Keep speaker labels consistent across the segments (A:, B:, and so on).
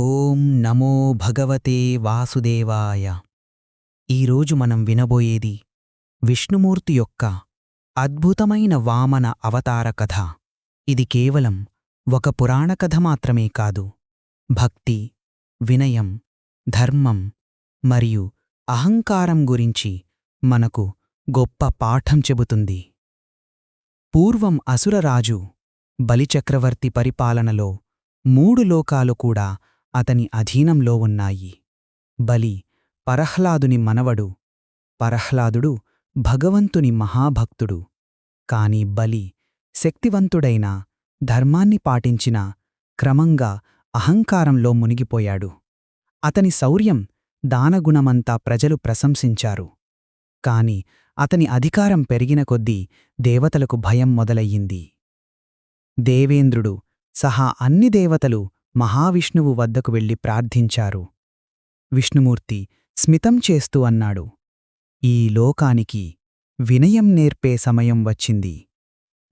A: ఓం నమో భగవతే వాసుదేవాయ. ఈరోజు మనం వినబోయేది విష్ణుమూర్తి యొక్క అద్భుతమైన వామన అవతార కథ. ఇది కేవలం ఒక పురాణ కథ మాత్రమే కాదు. భక్తి వినయం ధర్మం మరియు అహంకారం గురించి మనకు గొప్ప పాఠం చెబుతుంది. పూర్వం అసురరాజు బలిచక్రవర్తి పరిపాలనలో మూడు లోకాలు కూడా అతని అధీనంలో ఉన్నాయి. బలి పరహ్లాదుని మనవడు పరహ్లాదుడు భగవంతుని మహాభక్తుడు. కాని బలి శక్తివంతుడైన ధర్మాన్ని పాటించిన క్రమంగా అహంకారంలో మునిగిపోయాడు. అతని శౌర్యం దానగుణమంతా ప్రజలు ప్రశంసించారు. కాని అతని అధికారం పెరిగిన కొద్దీ దేవతలకు భయం మొదలయ్యింది. దేవేంద్రుడు సహా అన్ని దేవతలు మహావిష్ణువు వద్దకు వెళ్ళి ప్రార్థించారు. విష్ణుమూర్తి స్మితం చేస్తూ అన్నాడు ఈ లోకానికి వినయం నేర్పే సమయం వచ్చింది.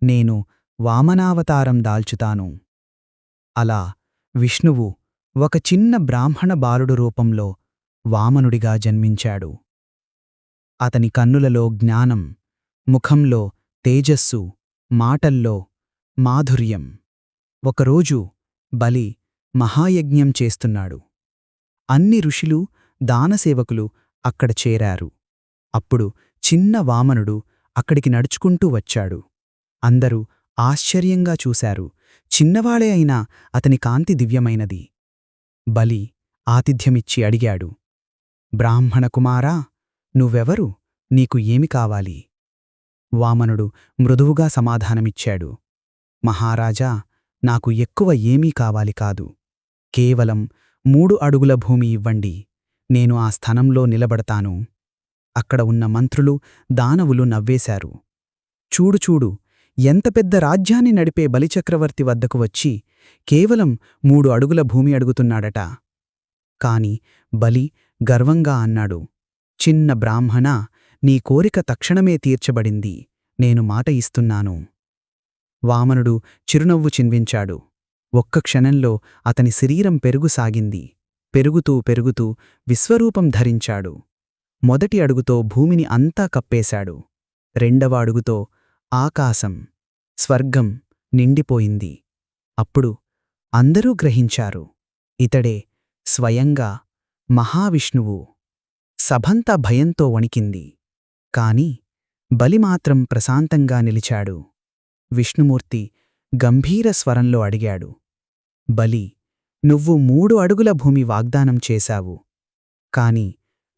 A: నేను వామనావతారం దాల్చుతాను. అలా విష్ణువు ఒక చిన్న బ్రాహ్మణ బాలుడు రూపంలో వామనుడిగా జన్మించాడు. అతని కన్నులలో జ్ఞానం ముఖంలో తేజస్సు మాటల్లో మాధుర్యం. ఒకరోజు బలి మహాయజ్ఞం చేస్తున్నాడు. అన్ని ఋషులు దానసేవకులు అక్కడ చేరారు. అప్పుడు చిన్న వామనుడు అక్కడికి నడుచుకుంటూ వచ్చాడు. అందరూ ఆశ్చర్యంగా చూశారు. చిన్నవాడే అయినా అతని కాంతి దివ్యమైనది. బలి ఆతిథ్యమిచ్చి అడిగాడు. బ్రాహ్మణ కుమారా నువ్వెవరు? నీకు ఏమి కావాలి? వామనుడు మృదువుగా సమాధానమిచ్చాడు. మహారాజా నాకు ఎక్కువ ఏమీ కావాలి కాదు. కేవలం మూడు అడుగుల భూమి ఇవ్వండి నేను ఆ స్థనంలో నిలబడతాను. అక్కడ ఉన్న మంత్రులు దానవులు నవ్వేశారు. చూడు చూడు ఎంత పెద్ద రాజ్యాన్ని నడిపే బలిచక్రవర్తి వద్దకు వచ్చి కేవలం మూడు అడుగుల భూమి అడుగుతున్నాడట. కాని బలి గర్వంగా అన్నాడు చిన్న బ్రాహ్మణ నీ కోరిక తక్షణమే తీర్చబడింది నేను మాట ఇస్తున్నాను. వామనుడు చిరునవ్వు చిన్వించాడు ఒక్క క్షణంలో అతని శరీరం పెరుగుసాగింది పెరుగుతూ పెరుగుతూ విశ్వరూపం ధరించాడు. మొదటి అడుగుతో భూమిని అంతా కప్పేశాడు. రెండవ అడుగుతో ఆకాశం స్వర్గం నిండిపోయింది. అప్పుడు అందరూ గ్రహించారు. ఇతడే స్వయంగా మహావిష్ణువు. సభంతా భయంతో వణికింది. కాని బలిమాత్రం ప్రశాంతంగా నిలిచాడు. విష్ణుమూర్తి గంభీర స్వరంలో అడిగాడు. బలి నువ్వు మూడు అడుగుల భూమి వాగ్దానం చేశావు. కాని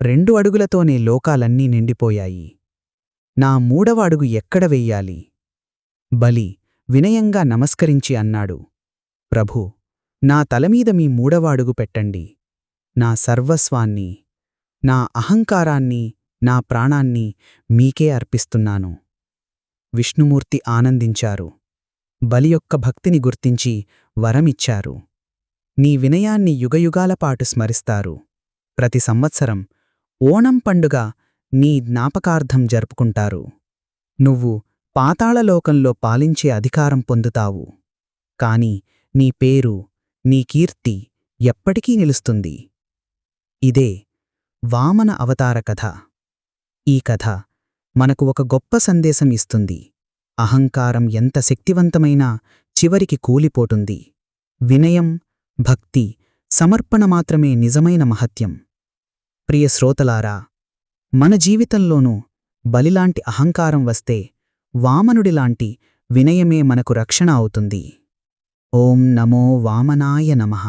A: రెండు అడుగులతోనే లోకాలన్నీ నిండిపోయాయి. నా మూడవ అడుగు ఎక్కడ వెయ్యాలి బలి వినయంగా నమస్కరించి అన్నాడు. ప్రభూ నా తలమీద మీ మూడవ అడుగు పెట్టండి. నా సర్వస్వాన్ని నా అహంకారాన్ని నా ప్రాణాన్ని మీకే అర్పిస్తున్నాను. విష్ణుమూర్తి ఆనందించారు. బలి యొక్క భక్తిని గుర్తించి వరమిచ్చారు. నీ వినయాన్ని యుగయుగాలపాటు స్మరిస్తారు. ప్రతి సంవత్సరం ఓణం పండుగ నీ జ్ఞాపకార్థం జరుపుకుంటారు. నువ్వు పాతాళలోకంలో పాలించే అధికారం పొందుతావు. కాని నీ పేరు నీ కీర్తి ఎప్పటికీ నిలుస్తుంది. ఇదే వామన అవతార కథ. ఈ కథ మనకు ఒక గొప్ప సందేశం ఇస్తుంది. అహంకారం ఎంత శక్తివంతమైనా చివరికి కూలిపోటుంది వినయం భక్తి సమర్పణ మాత్రమే నిజమైన మహత్యం. ప్రియ శ్రోతలారా మన జీవితంలోనూ బలిలాంటి అహంకారం వస్తే వామనుడిలాంటి వినయమే మనకు రక్షణ అవుతుంది. ఓం నమో వామనాయ నమః.